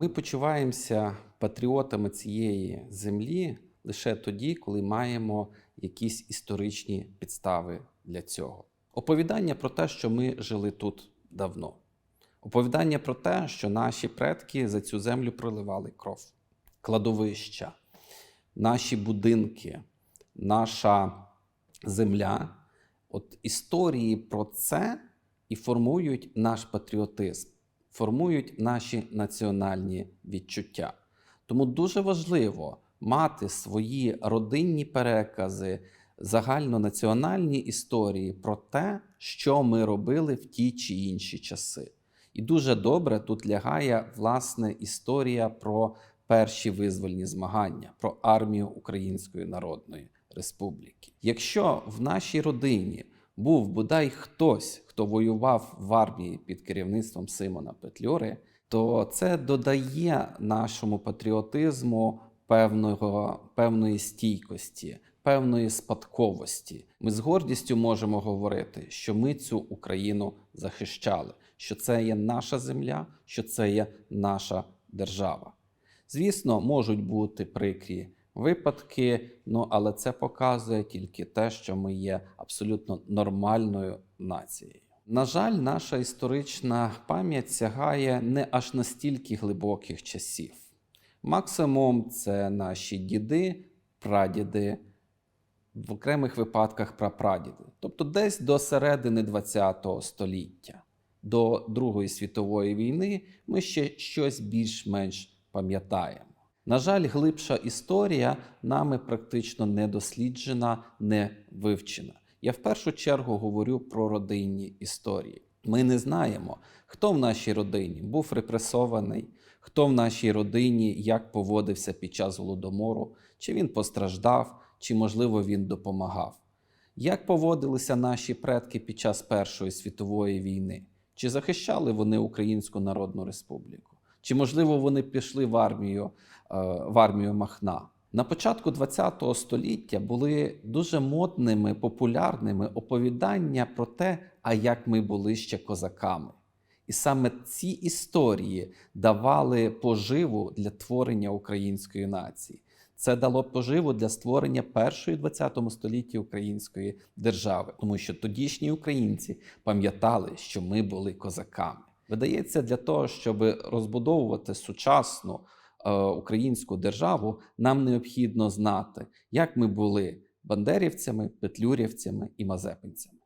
Ми почуваємося патріотами цієї землі лише тоді, коли маємо якісь історичні підстави для цього. Оповідання про те, що ми жили тут давно. Оповідання про те, що наші предки за цю землю проливали кров, кладовища, наші будинки, наша земля. От історії про це і формують наш патріотизм, формують наші національні відчуття. Тому дуже важливо мати свої родинні перекази, загальнонаціональні історії про те, що ми робили в ті чи інші часи. І дуже добре тут лягає власне історія про перші визвольні змагання, про армію Української Народної Республіки. Якщо в нашій родині був бодай хтось, хто воював в армії під керівництвом Симона Петлюри, то це додає нашому патріотизму певного, певної стійкості, певної спадковості. Ми з гордістю можемо говорити, що ми цю Україну захищали, що це є наша земля, що це є наша держава. Звісно, можуть бути прикрі випадки, ну але це показує тільки те, що ми є абсолютно нормальною нацією. На жаль, наша історична пам'ять сягає не аж настільки глибоких часів. Максимум це наші діди, прадіди, в окремих випадках прапрадіди, тобто десь до середини ХХ століття, до Другої світової війни, ми ще щось більш-менш пам'ятаємо. На жаль, глибша історія нами практично не досліджена, не вивчена. Я в першу чергу говорю про родинні історії. Ми не знаємо, хто в нашій родині був репресований, хто в нашій родині як поводився під час голодомору, чи він постраждав, чи, можливо, він допомагав. Як поводилися наші предки під час Першої світової війни? Чи захищали вони Українську Народну Республіку? Чи, можливо, вони пішли в армію, е, в армію Махна? На початку ХХ століття були дуже модними, популярними оповідання про те, а як ми були ще козаками. І саме ці історії давали поживу для творення української нації. Це дало поживу для створення першої в ХХ столітті української держави, тому що тодішні українці пам'ятали, що ми були козаками. Видається, для того, щоб розбудовувати сучасну е, українську державу, нам необхідно знати, як ми були бандерівцями, петлюрівцями і мазепинцями.